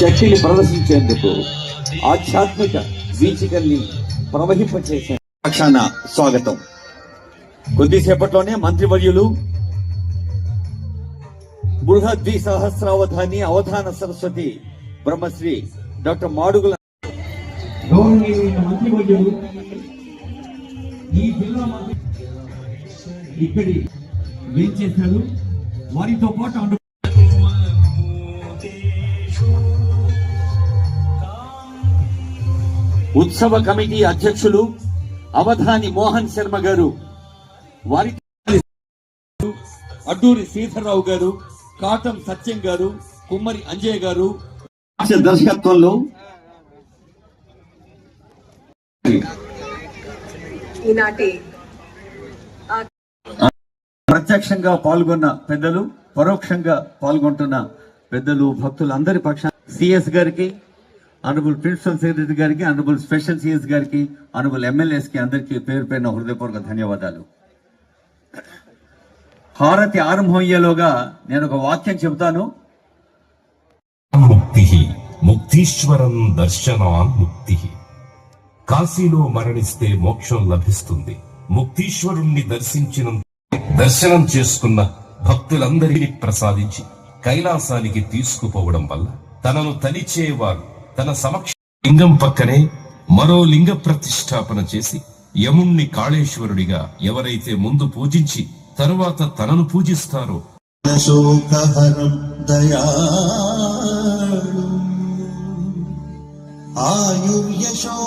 శక్తిని ప్రదర్శించేందుకు ఆధ్యాత్మిక వీచికల్ని ప్రవహింపచేసే పక్షాన స్వాగతం. కొద్దిసేపట్లోనే మంత్రివర్యులు బృహద్వి సహస్రావధాని అవధాన సరస్వతి బ్రహ్మశ్రీ డాక్టర్ మాడుగుల మంత్రివర్యులు ఈ జిల్లా ఇక్కడి వేంచేశారు వారితో పాటు అండు ఉత్సవ కమిటీ అధ్యక్షులు అవధాని మోహన్ శర్మ గారు వారి అడ్డూరి శ్రీధర్రావు గారు కాటం సత్యం గారు కుమ్మరి అంజయ్య గారు. దర్శకత్వంలో ఈనాటి ప్రత్యక్షంగా పాల్గొన్న పెద్దలు పరోక్షంగా పాల్గొంటున్న పెద్దలు భక్తులు అందరి పక్షాన సిఎస్ గారికి ఆనరబుల్ ప్రిన్సిపల్ సెక్రటరీ గారికి ఆనరబుల్ స్పెషల్ సిఎస్ గారికి ఆనరబుల్ ఎమ్మెల్యేస్కి అందరికీ పేరు పేరున హృదయపూర్వక ధన్యవాదాలు. హారతి ఆరంభమయ్యేలోగా నేను ఒక వాక్యం చెబుతాను. ముక్తి ముక్తీశ్వరం దర్శనాన్ ముక్తి కాశీలో మరణిస్తే మోక్షం లభిస్తుంది. ముక్తీశ్వరుణ్ణి దర్శించిన దర్శనం చేసుకున్న భక్తులందరినీ ప్రసాదించి కైలాసానికి తీసుకుపోవడం వల్ల తనను తలిచేవారు తన సమక్ష లింగం పక్కనే మరో లింగ ప్రతిష్టాపన చేసి యముణ్ణి కాళేశ్వరుడిగా ఎవరైతే ముందు పూజించి తరువాత తనను పూజిస్తారో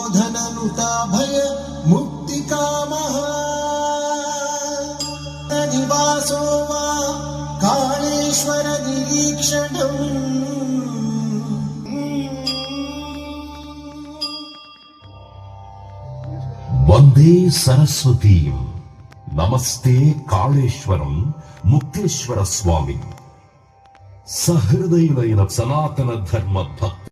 ఆయుర్యశోధననుతాభయ ముక్తి కామ నివాసో వా కాళేశ్వర నిరీక్షణం. వందే సరస్వతీ. నమస్తే కాళేశ్వరం ముక్తేశ్వర స్వామి. సహృదయులైన సనాతన ధర్మ భక్తి